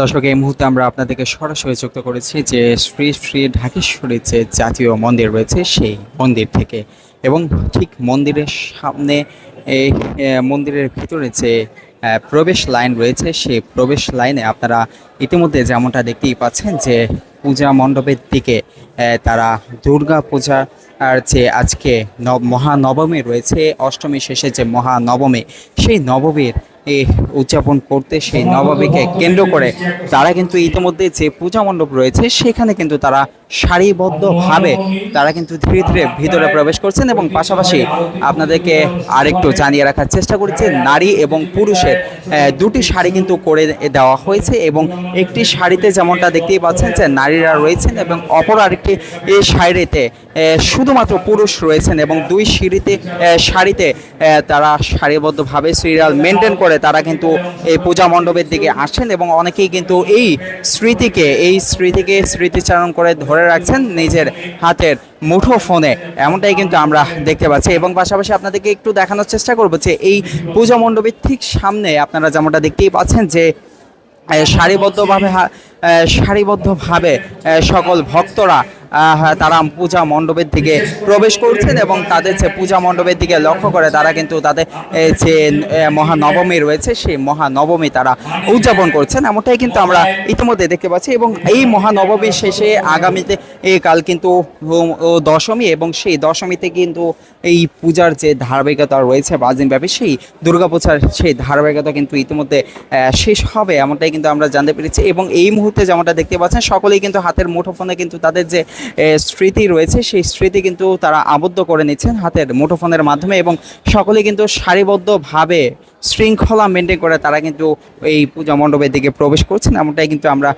দর্শক, এই মুহূর্তে আমরা আপনাদেরকে সরাসরি যুক্ত করেছি যে শ্রী শ্রী ঢাকেশ্বরীর যে জাতীয় মন্দির রয়েছে সেই মন্দির থেকে। এবং ঠিক মন্দিরের সামনে এই মন্দিরের ভিতরে যে প্রবেশ লাইন রয়েছে, সেই প্রবেশ লাইনে আপনারা ইতিমধ্যে যেমনটা দেখতেই পাচ্ছেন যে, পূজা মণ্ডপের দিকে তারা দুর্গা পূজা আর যে আজকে নব, মহানবমী রয়েছে, অষ্টমী শেষে যে মহানবমী, সেই নবমীর উদযাপন করতে সেই নবাবীকে কেন্দ্র করে তারা কিন্তু ইতিমধ্যে যে পূজা মণ্ডপ রয়েছে, সেখানে কিন্তু তারা সারিবদ্ধভাবে তারা কিন্তু ধীরে ধীরে ভিতরে প্রবেশ করছেন এবং পাশাপাশি আপনাদেরকে আরেকটু জানিয়ে রাখার চেষ্টা করেছে, নারী এবং পুরুষের দুটি শাড়ি কিন্তু করে দেওয়া হয়েছে এবং একটি শাড়িতে যেমনটা দেখতেই পাচ্ছেন যে নারীরা রয়েছেন এবং অপর আরেকটি এই শাড়িতে শুধুমাত্র পুরুষ রয়েছেন এবং দুই সিঁড়িতে শাড়িতে তারা সারিবদ্ধভাবে সিরিয়াল মেনটেন করে তারা কিন্তু এই পূজা মণ্ডপের দিকে আসেন এবং অনেকেই কিন্তু এই স্মৃতিকে এই স্মৃতিকে স্মৃতিচারণ করে ধরে রাখছেন নিজের হাতের মুঠো ফোনে। এমনটাই কিন্তু আমরা দেখতে পাচ্ছি এবং পাশাপাশি আপনাদেরকে একটু দেখানোর চেষ্টা করব যে এই পূজা মণ্ডপের ঠিক সামনে আপনারা যেমনটা দেখতেই পাচ্ছেন যে সারিবদ্ধভাবে সারিবদ্ধভাবে সকল ভক্তরা তারা পূজা মণ্ডপের দিকে প্রবেশ করছেন এবং তাদের যে পূজা মণ্ডপের দিকে লক্ষ্য করে তারা কিন্তু তাদের যে মহানবমী রয়েছে, সেই মহানবমী তারা উদযাপন করছেন। এমনটাই কিন্তু আমরা ইতিমধ্যে দেখতে পাচ্ছি এবং এই মহানবমী শেষে আগামীতে এই কাল কিন্তু দশমী এবং সেই দশমীতে কিন্তু এই পূজার যে ধারাবাহিকতা রয়েছে পাঁচ দিনব্যাপী সেই দুর্গাপূজার সেই ধারাবাহিকতা কিন্তু ইতিমধ্যে শেষ হবে, এমনটাই কিন্তু আমরা জানতে পেরেছি এবং এই মুহূর্তে যেমনটা দেখতে পাচ্ছেন, সকলেই কিন্তু হাতের মুঠোফোনে কিন্তু তাদের যে স্মৃতি রয়েছে। সেই স্মৃতি কিন্তু তারা আবদ্ধ করে নিচ্ছেন হাতের মুঠোফোনের মাধ্যমে এবং সকলেই কিন্তু সারিবদ্ধভাবে শৃঙ্খলা মেনটেন করে তারা কিন্তু এই পূজা মণ্ডপের দিকে প্রবেশ করছেন, এমনটাই কিন্তু আমরা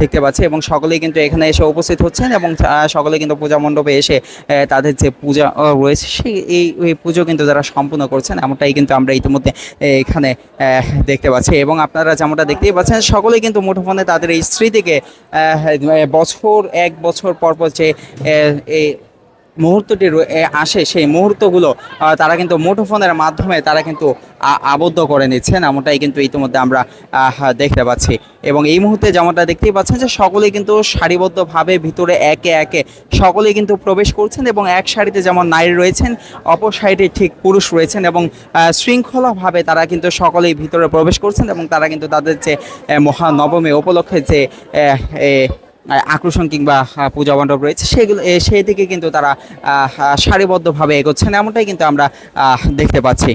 দেখতে পাচ্ছি এবং সকলেই কিন্তু এখানে এসে উপস্থিত হচ্ছেন এবং সকলে কিন্তু পূজা মণ্ডপে এসে তাদের যে পূজা রয়েছে সেই, এই পুজো কিন্তু তারা সম্পূর্ণ করছেন, এমনটাই কিন্তু আমরা ইতিমধ্যে এখানে দেখতে পাচ্ছি এবং আপনারা যেমনটা দেখতেই পাচ্ছেন সকলেই কিন্তু মুঠোফোনে তাদের এই স্মৃতিকে বছর, এক বছর পর পর যে মুহূর্তটি আসে, সেই মুহূর্তগুলো তারা কিন্তু মুঠোফোনের মাধ্যমে তারা কিন্তু আবদ্ধ করে নিচ্ছেন, এমনটাই কিন্তু ইতিমধ্যে আমরা দেখতে পাচ্ছি। এবং এই মুহূর্তে যেমনটা দেখতেই পাচ্ছেন যে সকলেই কিন্তু সারিবদ্ধভাবে ভিতরে একে একে সকলেই কিন্তু প্রবেশ করছেন এবং এক সারিতে যেমন নারী রয়েছেন, অপর সাইডে ঠিক পুরুষ রয়েছেন এবং শৃঙ্খলাভাবে তারা কিন্তু সকলেই ভিতরে প্রবেশ করছেন এবং তারা কিন্তু তাদের যে মহানবমী উপলক্ষে যে আকর্ষণ কিংবা পূজা মণ্ডপ রয়েছে, সেগুলো সেই দিকে কিন্তু তারা সারিবদ্ধভাবে এগোচ্ছেন, এমনটাই কিন্তু আমরা দেখতে পাচ্ছি।